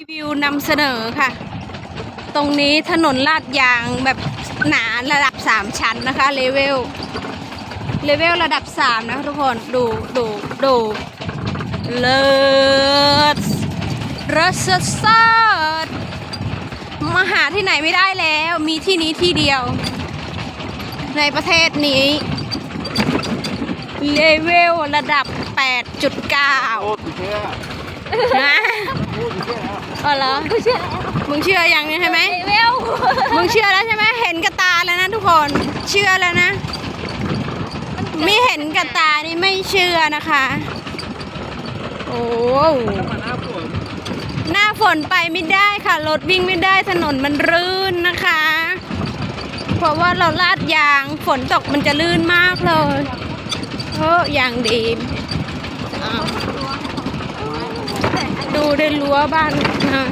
รีวิวนำเสนอค่ะ ตรงนี้ถนนลาดยางแบบหนาระดับ 3 ชั้นนะคะเลเวลเลเวลระดับ 3 นะคะทุกคนดูดูดูเลิศรสสดมาหาที่ไหนไม่ได้แล้วมีที่นี้ที่เดียว ในประเทศนี้เลเวลระดับ 8.9โอ้ติเชื่อนะ เหรอมึงเชื่อยังใช่ไหมเร็วมึงเชื่อแล้วใช่ไหมเห็นกับตาแล้วนะทุกคนเชื่อแล้วนะ ไม่เห็นกับตานี่ไม่เชื่อนะคะ โอ้มาหน้าฝนหน้าฝนไปไม่ได้ค่ะรถวิ่งไม่ได้ถนนมันรื่นนะคะ เพราะว่าเราลาดยางฝนตกมันจะลื่นมากเลยเอออย่างดีอ้าวดูด้วยรั้วบ้านนะ